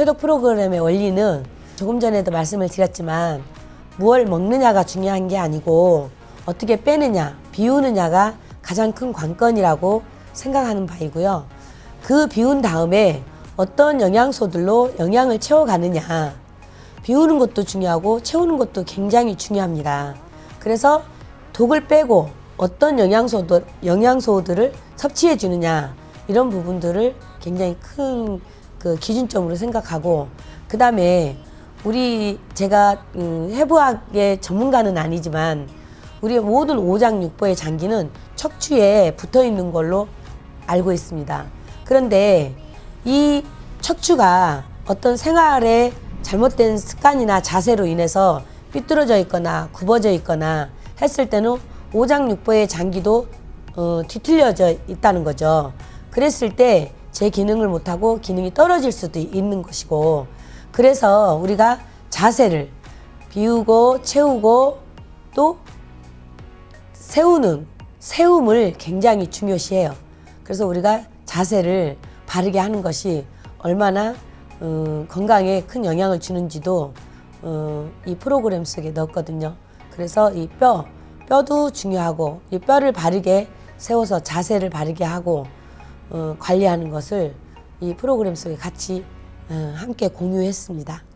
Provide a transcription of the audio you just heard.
해독 프로그램의 원리는 조금 전에도 말씀을 드렸지만 무얼 먹느냐가 중요한 게 아니고 어떻게 빼느냐, 비우느냐가 가장 큰 관건이라고 생각하는 바이고요. 그 비운 다음에 어떤 영양소들로 영양을 채워가느냐. 비우는 것도 중요하고 채우는 것도 굉장히 중요합니다. 그래서 독을 빼고 어떤 영양소들, 영양소들을 섭취해 주느냐 이런 부분들을 굉장히 큰 그 기준점으로 생각하고 그 다음에 우리 제가 음, 해부학의 전문가는 아니지만 우리 모든 오장육부의 장기는 척추에 붙어 있는 걸로 알고 있습니다. 그런데 이 척추가 어떤 생활의 잘못된 습관이나 자세로 인해서 삐뚤어져 있거나 굽어져 있거나 했을 때는 오장육부의 장기도 어, 뒤틀려져 있다는 거죠. 그랬을 때 제 기능을 못하고 기능이 떨어질 수도 있는 것이고 그래서 우리가 자세를 비우고 채우고 또 세우는 세움을 굉장히 중요시해요. 그래서 우리가 자세를 바르게 하는 것이 얼마나 어, 건강에 큰 영향을 주는지도 어, 이 프로그램 속에 넣었거든요. 그래서 이 뼈, 뼈도 중요하고 이 뼈를 바르게 세워서 자세를 바르게 하고 어, 관리하는 것을 이 프로그램 속에 같이 어, 함께 공유했습니다.